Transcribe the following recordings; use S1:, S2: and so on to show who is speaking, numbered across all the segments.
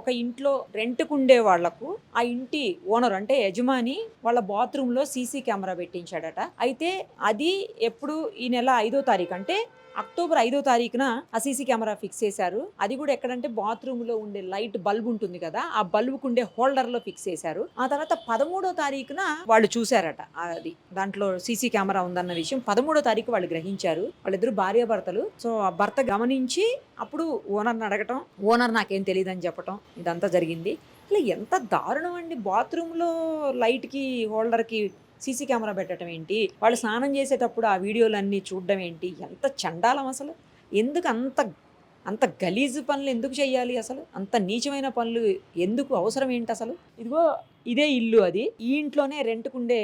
S1: ఒక ఇంట్లో రెంట్కు ఉండే వాళ్ళకు ఆ ఇంటి ఓనర్ అంటే యజమాని వాళ్ళ బాత్రూంలో సీసీ కెమెరా పెట్టించాడట. అయితే అది ఎప్పుడు ఈ నెల ఐదో తారీఖు అంటే అక్టోబర్ ఐదో తారీఖున ఆ సీసీ కెమెరా ఫిక్స్ చేశారు. అది కూడా ఎక్కడంటే బాత్రూమ్లో ఉండే లైట్ బల్బ్ ఉంటుంది కదా ఆ బల్బ్ ఉండే హోల్డర్లో ఫిక్స్ చేశారు. ఆ తర్వాత పదమూడో తారీఖున వాళ్ళు చూశారట అది దాంట్లో సీసీ కెమెరా ఉందన్న విషయం. పదమూడో తారీఖు వాళ్ళు గ్రహించారు. వాళ్ళిద్దరు భార్యాభర్తలు. సో ఆ భర్త గమనించి అప్పుడు ఓనర్ని అడగటం ఓనర్ నాకేం తెలియదని చెప్పటం ఇదంతా జరిగింది. అసలు ఎంత దారుణం అండి. బాత్రూంలో లైట్కి హోల్డర్కి సీసీ కెమెరా పెట్టడం ఏంటి? వాళ్ళు స్నానం చేసేటప్పుడు ఆ వీడియోలన్నీ చూడడం ఏంటి? ఎంత చండాలం అసలు. ఎందుకు అంత అంత గలీజు పనులు ఎందుకు చేయాలి అసలు? అంత నీచమైన పనులు ఎందుకు అవసరం ఏంటి అసలు? ఇదిగో ఇదే ఇల్లు అది. ఈ ఇంట్లోనే రెంట్కుండే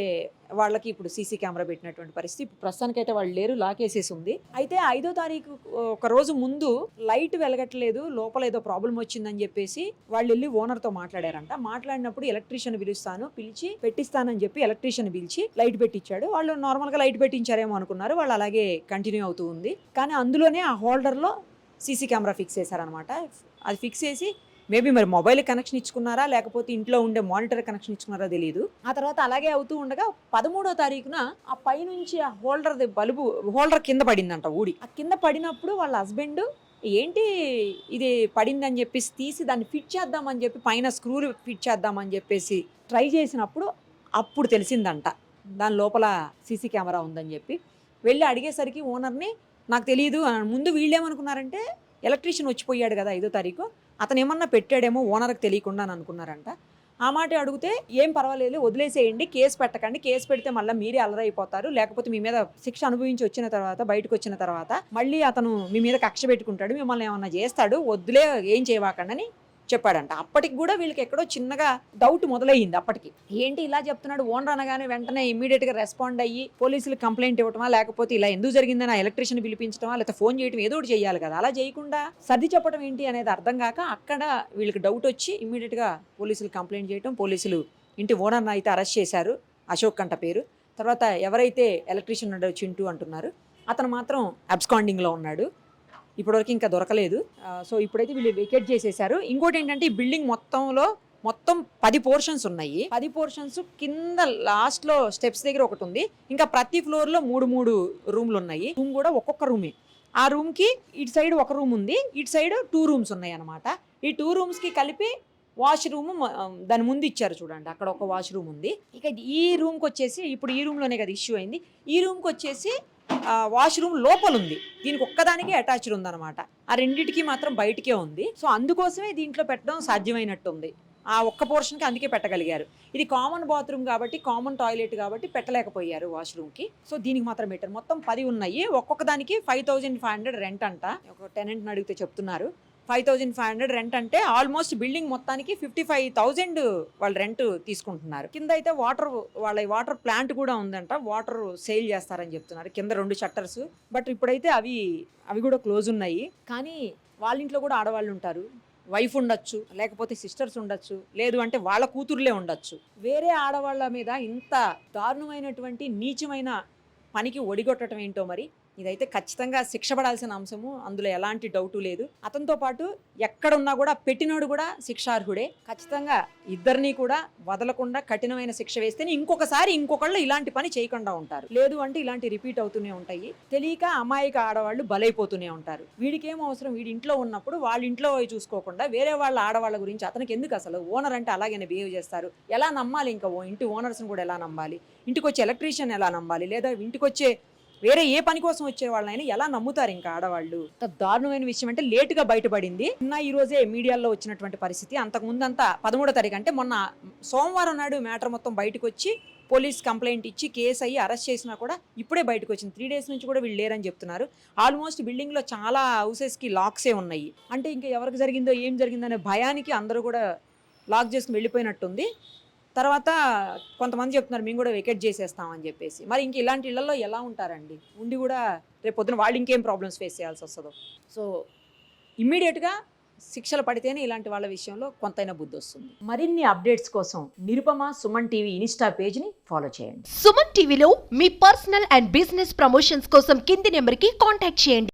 S1: వాళ్ళకి ఇప్పుడు సీసీ కెమెరా పెట్టినటువంటి పరిస్థితి. ఇప్పుడు ప్రస్తుతానికి అయితే వాళ్ళు లేరు లాకేసేసి ఉంది అయితే ఐదో తారీఖు ఒక రోజు ముందు లైట్ వెలగట్లేదు లోపల ఏదో ప్రాబ్లం వచ్చిందని చెప్పేసి వాళ్ళు వెళ్ళి ఓనర్తో మాట్లాడారంట. మాట్లాడినప్పుడు ఎలక్ట్రీషియన్ పిలుస్తాను పిలిచి పెట్టిస్తానని చెప్పి ఎలక్ట్రీషియన్ పిలిచి లైట్ పెట్టించాడు వాళ్ళు నార్మల్గా లైట్ పెట్టించారేమో అనుకున్నారు వాళ్ళు అలాగే కంటిన్యూ అవుతూ ఉంది. కానీ అందులోనే ఆ హోల్డర్లో సీసీ కెమెరా ఫిక్స్ చేశారనమాట అది ఫిక్స్ చేసి మేబీ మరి మొబైల్ కనెక్షన్ ఇచ్చుకున్నారా? లేకపోతే ఇంట్లో ఉండే మానిటర్ కనెక్షన్ ఇచ్చుకున్నారా తెలియదు ఆ తర్వాత అలాగే అవుతూ ఉండగా పదమూడో తారీఖున ఆ పైనుంచి ఆ హోల్డర్ బల్బు హోల్డర్ కింద పడిందంట ఊడి. ఆ కింద పడినప్పుడు వాళ్ళ హస్బెండ్ ఏంటి ఇది పడిందని చెప్పేసి తీసి దాన్ని ఫిట్ చేద్దామని చెప్పి పైన స్క్రూలు ఫిట్ చేద్దామని చెప్పేసి ట్రై చేసినప్పుడు అప్పుడు తెలిసిందంట. దాని లోపల సీసీ కెమెరా ఉందని చెప్పి. వెళ్ళి అడిగేసరికి ఓనర్ని నాకు తెలియదు ముందు ముందు వీళ్ళేమనుకున్నారంటే ఎలక్ట్రీషియన్ వచ్చిపోయాడు కదా ఐదో తారీఖు అతను ఏమన్నా పెట్టాడేమో ఓనర్కి తెలియకుండా అని అనుకున్నారంట. ఆ మాట అడిగితే ఏం పర్వాలేదు వదిలేసేయండి కేసు పెట్టకండి కేసు పెడితే మళ్ళీ మీరే అలరైపోతారు లేకపోతే మీ మీద శిక్ష అనుభవించి వచ్చిన తర్వాత బయటకు వచ్చిన తర్వాత మళ్ళీ అతను మీ మీద కక్ష పెట్టుకుంటాడు మిమ్మల్ని ఏమన్నా చేస్తాడు వద్దులే ఏం చేయవాకండి అని చెప్పాడంట. అప్పటికి కూడా వీళ్ళకి ఎక్కడో చిన్నగా డౌట్ మొదలయ్యింది అప్పటికి. ఏంటి ఇలా చెప్తున్నాడు? ఓనర్ అనగానే వెంటనే ఇమీడియట్గా రెస్పాండ్ అయ్యి పోలీసులు కంప్లైంట్ ఇవ్వటమా? లేకపోతే ఇలా ఎందుకు జరిగిందని ఆ ఎలక్ట్రీషియన్ పిలిపించడమా లేకపోతే ఫోన్ చేయడం ఏదో ఒకటి చేయాలి కదా. అలా చేయకుండా సర్ది చెప్పడం ఏంటి అనేది అర్థం కాక అక్కడ వీళ్ళకి డౌట్ వచ్చి ఇమీడియట్గా పోలీసులు కంప్లైంట్ చేయటం పోలీసులు ఇంటి ఓనర్ని అయితే అరెస్ట్ చేశారు. అశోక్ కంట పేరు. తర్వాత ఎవరైతే ఎలక్ట్రీషియన్ ఉన్నాడో చింటూ అంటున్నారు. అతను మాత్రం అబ్స్కాండింగ్లో ఉన్నాడు. ఇప్పటివరకు ఇంకా దొరకలేదు. సో ఇప్పుడైతే వీళ్ళు వెకేట్ చేసేసారు. ఇంకోటి ఏంటంటే ఈ బిల్డింగ్ మొత్తంలో మొత్తం పది పోర్షన్స్ ఉన్నాయి. పది పోర్షన్స్ కింద లాస్ట్లో స్టెప్స్ దగ్గర ఒకటి ఉంది. ఇంకా ప్రతి ఫ్లోర్లో మూడు మూడు రూమ్లు ఉన్నాయి. రూమ్ కూడా ఒక్కొక్క రూమే ఆ రూమ్కి ఇటు సైడ్ ఒక రూమ్ ఉంది. ఇటు సైడ్ టూ రూమ్స్ ఉన్నాయి అనమాట ఈ టూ రూమ్స్కి కలిపి వాష్ రూమ్ దాని ముందు ఇచ్చారు చూడండి. అక్కడ ఒక వాష్ రూమ్ ఉంది. ఇక ఈ రూమ్కి వచ్చేసి ఇప్పుడు ఈ రూమ్లోనే కదా ఇష్యూ అయింది. ఈ రూమ్కి వచ్చేసి వాష్రూమ్ లోపల ఉంది దీనికి ఒక్కదానికి అటాచ్డ్ ఉందన్నమాట. ఆ రెండిటికి మాత్రం బయటికే ఉంది. సో అందుకోసమే దీంట్లో పెట్టడం సాధ్యమైనట్టు ఉంది ఆ ఒక్క పోర్షన్కి అందుకే పెట్టగలిగారు. ఇది కామన్ బాత్రూమ్ కాబట్టి కామన్ టాయిలెట్ కాబట్టి పెట్టలేకపోయారు వాష్రూమ్కి సో దీనికి మాత్రం పెట్టారు. మొత్తం పది ఉన్నాయి. ఒక్కొక్క దానికి five thousand five hundred rent అంట. ఒక టెనెంట్ని అడిగితే చెప్తున్నారు. Five thousand five hundred rent అంటే ఆల్మోస్ట్ బిల్డింగ్ మొత్తానికి ఫిఫ్టీ ఫైవ్ థౌజండ్ వాళ్ళు రెంట్ తీసుకుంటున్నారు. కింద అయితే వాటర్ వాళ్ళ వాటర్ ప్లాంట్ కూడా ఉందంట. వాటర్ సేల్ చేస్తారని చెప్తున్నారు. కింద రెండు షట్టర్స్ బట్ ఇప్పుడైతే అవి అవి కూడా క్లోజ్ ఉన్నాయి. కానీ వాళ్ళ ఇంట్లో కూడా ఆడవాళ్ళు ఉంటారు. వైఫ్ ఉండొచ్చు లేకపోతే సిస్టర్స్ ఉండొచ్చు. లేదు అంటే వాళ్ళ కూతుర్లే ఉండొచ్చు. వేరే ఆడవాళ్ళ మీద ఇంత దారుణమైనటువంటి నీచమైన పనికి ఒడిగొట్టడం ఏంటో మరి ఇదైతే ఖచ్చితంగా శిక్ష పడాల్సిన అంశము. అందులో ఎలాంటి డౌటు లేదు. అతనితో పాటు ఎక్కడున్నా కూడా పెట్టినోడు కూడా శిక్షార్హుడే. ఖచ్చితంగా ఇద్దరిని కూడా వదలకుండా కఠినమైన శిక్ష వేస్తేనే ఇంకొకసారి ఇంకొకళ్ళు ఇలాంటి పని చేయకుండా ఉంటారు. లేదు అంటే ఇలాంటి రిపీట్ అవుతూనే ఉంటాయి. తెలియక అమాయక ఆడవాళ్ళు బలైపోతూనే ఉంటారు. వీడికి ఏం అవసరం? వీడి ఇంట్లో ఉన్నప్పుడు వాళ్ళ ఇంట్లో పోయి చూసుకోకుండా వేరే వాళ్ళ ఆడవాళ్ళ గురించి అతనికి ఎందుకు అసలు? ఓనర్ అంటే అలాగే బిహేవ్ చేస్తారు. ఎలా నమ్మాలి ఇంకా? ఓ ఇంటి ఓనర్స్ని కూడా ఎలా నమ్మాలి? ఇంటికి వచ్చే ఎలక్ట్రీషియన్ ఎలా నమ్మాలి? లేదా ఇంటికి వచ్చే వేరే ఏ పని కోసం వచ్చే వాళ్ళైనా ఎలా నమ్ముతారు ఇంకా ఆడవాళ్ళు? దారుణమైన విషయం అంటే లేటుగా బయటపడింది. నిన్న ఈ రోజే మీడియాలో వచ్చినటువంటి పరిస్థితి. అంతకు ముందంతా పదమూడో తారీఖు అంటే మొన్న సోమవారం నాడు మ్యాటర్ మొత్తం బయటకు వచ్చి పోలీస్ కంప్లైంట్ ఇచ్చి కేసు అయ్యి అరెస్ట్ చేసినా కూడా ఇప్పుడే బయటకు వచ్చింది త్రీ డేస్ నుంచి కూడా వీళ్ళు లేరని చెప్తున్నారు. ఆల్మోస్ట్ బిల్డింగ్లో చాలా హౌసెస్కి లాక్సే ఉన్నాయి. అంటే ఇంకా ఎవరికి జరిగిందో ఏం జరిగిందో అనే భయానికి అందరూ కూడా లాక్ చేసుకుని వెళ్ళిపోయినట్టుంది. తర్వాత కొంతమంది చెప్తున్నారు మేము కూడా వెకెట్ చేసేస్తామని చెప్పేసి. మరి ఇంక ఇలాంటి ఇళ్ళలో ఎలా ఉంటారండి? ఉండి కూడా రేపు పొద్దున వాళ్ళు ఇంకేం ప్రాబ్లమ్స్ ఫేస్ చేయాల్సి వస్తుందో. సో ఇమ్మీడియట్గా శిక్షలు పడితేనే ఇలాంటి వాళ్ళ విషయంలో కొంతైనా బుద్ధి వస్తుంది. మరిన్ని అప్డేట్స్ కోసం నిరుపమ సుమన్ టీవీ ఇన్స్టా పేజ్ని ఫాలో చేయండి.
S2: సుమన్ టీవీలో మీ పర్సనల్ అండ్ బిజినెస్ ప్రమోషన్స్ కోసం కింది నెంబర్కి కాంటాక్ట్ చేయండి.